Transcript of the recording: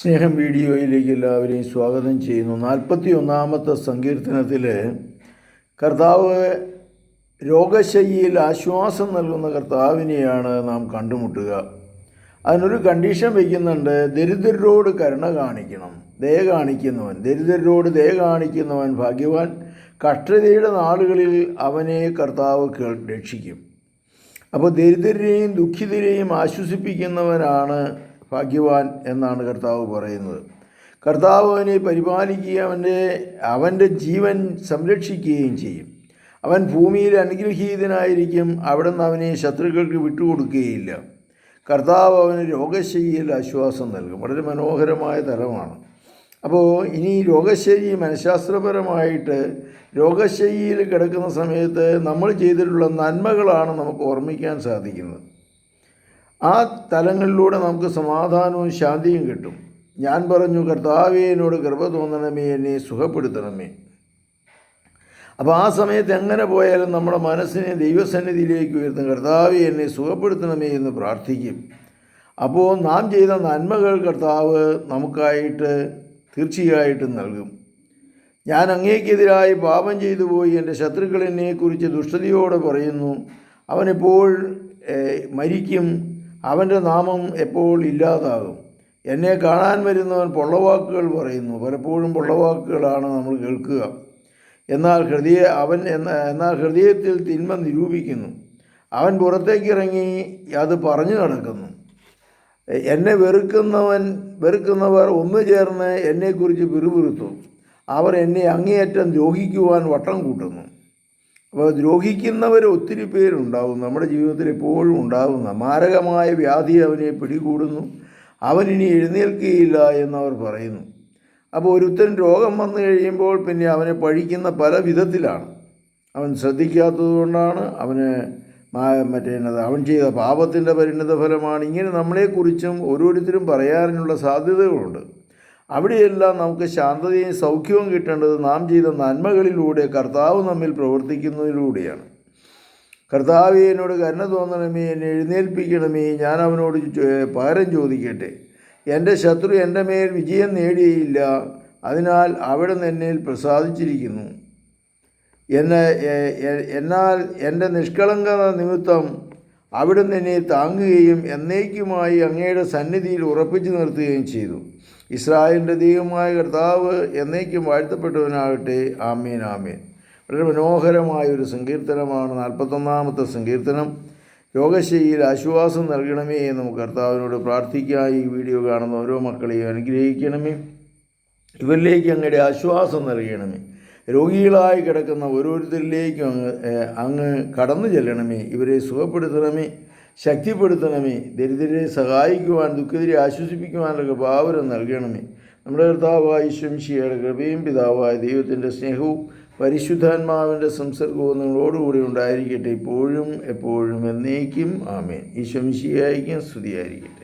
സ്നേഹം വീഡിയോയിലേക്ക് എല്ലാവരെയും സ്വാഗതം ചെയ്യുന്നു. നാൽപ്പത്തി ഒന്നാമത്തെ സങ്കീർത്തനത്തിൽ കർത്താവ് രോഗശയ്യയിൽ ആശ്വാസം നൽകുന്ന കർത്താവിനെയാണ് നാം കണ്ടുമുട്ടുക. അതിനൊരു കണ്ടീഷൻ വയ്ക്കുന്നുണ്ട് ദരിദ്രരോട് കരുണ കാണിക്കണം. ദയ കാണിക്കുന്നവൻ. ദരിദ്രരോട് ദയ കാണിക്കുന്നവൻ ഭാഗ്യവാൻ. കഷ്ടതയുടെ നാളുകളിൽ അവനെ കർത്താവ് രക്ഷിക്കും. അപ്പോൾ ദരിദ്രരെയും ദുഃഖിതരെയും ആശ്വസിപ്പിക്കുന്നവനാണ് ഭാഗ്യവാൻ എന്നാണ് കർത്താവ് പറയുന്നത്. കർത്താവ് അവനെ പരിപാലിക്കുകയും അവന്റെ അവന്റെ ജീവൻ സംരക്ഷിക്കുകയും ചെയ്യും. അവൻ ഭൂമിയിൽ അനുഗ്രഹീതനായിരിക്കും അവിടെ നിന്ന് അവനെ ശത്രുക്കൾക്ക് വിട്ടുകൊടുക്കുകയില്ല. കർത്താവ് അവന് രോഗശൈലിയിൽ ആശ്വാസം നൽകും. വളരെ മനോഹരമായ തലമാണ്. അപ്പോൾ ഇനി രോഗശൈലി മനഃശാസ്ത്രപരമായിട്ട് രോഗശൈലിയിൽ കിടക്കുന്ന സമയത്ത് നമ്മൾ ചെയ്തിട്ടുള്ള നന്മകളാണ് നമുക്ക് ഓർമ്മിക്കാൻ സാധിക്കുന്നത്. ആ തലങ്ങളിലൂടെ നമുക്ക് സമാധാനവും ശാന്തിയും കിട്ടും. ഞാൻ പറഞ്ഞു കർത്താവേ കൃപ തോന്നണമേ എന്നെ സുഖപ്പെടുത്തണമേ. അപ്പോൾ ആ സമയത്ത് എങ്ങനെ പോയാലും നമ്മുടെ മനസ്സിനെ ദൈവസന്നിധിയിലേക്ക് ഉയർത്തും. കർത്താവെ എന്നെ സുഖപ്പെടുത്തണമേ എന്ന് പ്രാർത്ഥിക്കും. അപ്പോൾ നാം ചെയ്ത നന്മകൾ കർത്താവ് നമുക്കായിട്ട് തീർച്ചയായിട്ടും നൽകും. ഞാൻ അങ്ങേക്കെതിരായി പാപം ചെയ്തു പോയി. എന്റെ ശത്രുക്കൾ എന്നെക്കുറിച്ച് ദുഷ്ടതയോടെ പറയുന്നു. അവനെപ്പോൾ മരിക്കും? അവന്റെ നാമം എപ്പോൾ ഇല്ലാതാകും? എന്നെ കാണാൻ വരുന്നവൻ പൊള്ളവാക്കുകൾ പറയുന്നു. പലപ്പോഴും പൊള്ളവാക്കുകളാണ് നമ്മൾ കേൾക്കുക. എന്നാൽ ഹൃദയ അവൻ എന്ന എന്നാൽ ഹൃദയത്തിൽ തിന്മ നിരൂപിക്കുന്നു. അവൻ പുറത്തേക്കിറങ്ങി അത് പറഞ്ഞു നടക്കുന്നു. എന്നെ വെറുക്കുന്നവൻ വെറുക്കുന്നവർ ഒന്നു ചേർന്ന് എന്നെക്കുറിച്ച് പിറുപിറുത്തു. അവർ എന്നെ അങ്ങേയറ്റം ദ്രോഹിക്കുവാൻ വട്ടം കൂട്ടുന്നു. അപ്പോൾ ദ്രോഹിക്കുന്നവർ ഒത്തിരി പേരുണ്ടാവും. നമ്മുടെ ജീവിതത്തിൽ എപ്പോഴും ഉണ്ടാകുന്ന മാരകമായ വ്യാധി അവനെ പിടികൂടുന്നു. അവനിനി എഴുന്നേൽക്കുകയില്ല എന്നവർ പറയുന്നു. അപ്പോൾ ഒരുത്തൻ രോഗം വന്നു കഴിയുമ്പോൾ പിന്നെ അവനെ പഴിക്കുന്ന പല വിധത്തിലാണ്. അവൻ ശ്രദ്ധിക്കാത്തത് കൊണ്ടാണ് അവന് മറ്റേത് മറ്റേ അവൻ ചെയ്ത പാപത്തിന്റെ പരിണിത ഫലമാണ് ഇങ്ങനെ നമ്മളെക്കുറിച്ചും ഓരോരുത്തരും പറയാനുള്ള സാധ്യതകളുണ്ട്. അവിടെയെല്ലാം നമുക്ക് ശാന്തതയും സൗഖ്യവും കിട്ടേണ്ടത് നാം ചെയ്ത നന്മകളിലൂടെ കർത്താവ് നമ്മിൽ പ്രവർത്തിക്കുന്നതിലൂടെയാണ്. കർത്താവെ എന്നോട് കരുണ തോന്നണമേ എന്നെ എഴുന്നേൽപ്പിക്കണമേ ഞാൻ അവനോട് പകരം ചോദിക്കട്ടെ. എന്റെ ശത്രു എന്റെ മേൽ വിജയം നേടിയില്ല അതിനാൽ അവിടെ നിന്നെ പ്രസാദിച്ചിരിക്കുന്നു. എന്നെ എന്നാൽ എന്റെ നിഷ്കളങ്കത നിമിത്തം അവിടുന്ന് എന്നെ താങ്ങുകയും എന്നേക്കുമായി അങ്ങയുടെ സന്നിധിയിൽ ഉറപ്പിച്ചു നിർത്തുകയും ചെയ്തു. ഇസ്രായേലിന്റെ ദൈവമായ കർത്താവ് എന്നേക്കും വാഴ്ത്തപ്പെട്ടവനാകട്ടെ. ആമീൻ ആമീൻ. വളരെ മനോഹരമായ ഒരു സങ്കീർത്തനമാണ്. നാൽപ്പത്തൊന്നാമത്തെ സങ്കീർത്തനം. രോഗശൈലിയിൽ ആശ്വാസം നൽകണമേ എന്ന് നമുക്ക് കർത്താവിനോട് പ്രാർത്ഥിക്കാം ഈ വീഡിയോ കാണുന്ന ഓരോ മക്കളെയും അനുഗ്രഹിക്കണമേ. ഇവരിലേക്ക് അങ്ങയുടെ ആശ്വാസം നൽകണമേ. രോഗികളായി കിടക്കുന്ന ഓരോരുത്തരിലേക്കും അങ്ങ് അങ്ങ് കടന്നു ചെല്ലണമേ. ഇവരെ സുഖപ്പെടുത്തണമേ ശക്തിപ്പെടുത്തണമേ ദരിദ്രരെ സഹായിക്കുവാൻ ദുഃഖിതരെ ആശ്വസിപ്പിക്കുവാനുള്ള ഭാവനം നൽകണമേ. നമ്മുടെ കർത്താവായ ശംശിയുടെ കൃപയും പിതാവായ ദൈവത്തിന്റെ സ്നേഹവും പരിശുദ്ധാത്മാവിന്റെ സംസർഗവും നിങ്ങളോടുകൂടി ഉണ്ടായിരിക്കട്ടെ. ഇപ്പോഴും എപ്പോഴും എന്നേക്കും. ആമേൻ. ഈ ശംശിയായിരിക്കും സ്തുതിയായിരിക്കട്ടെ.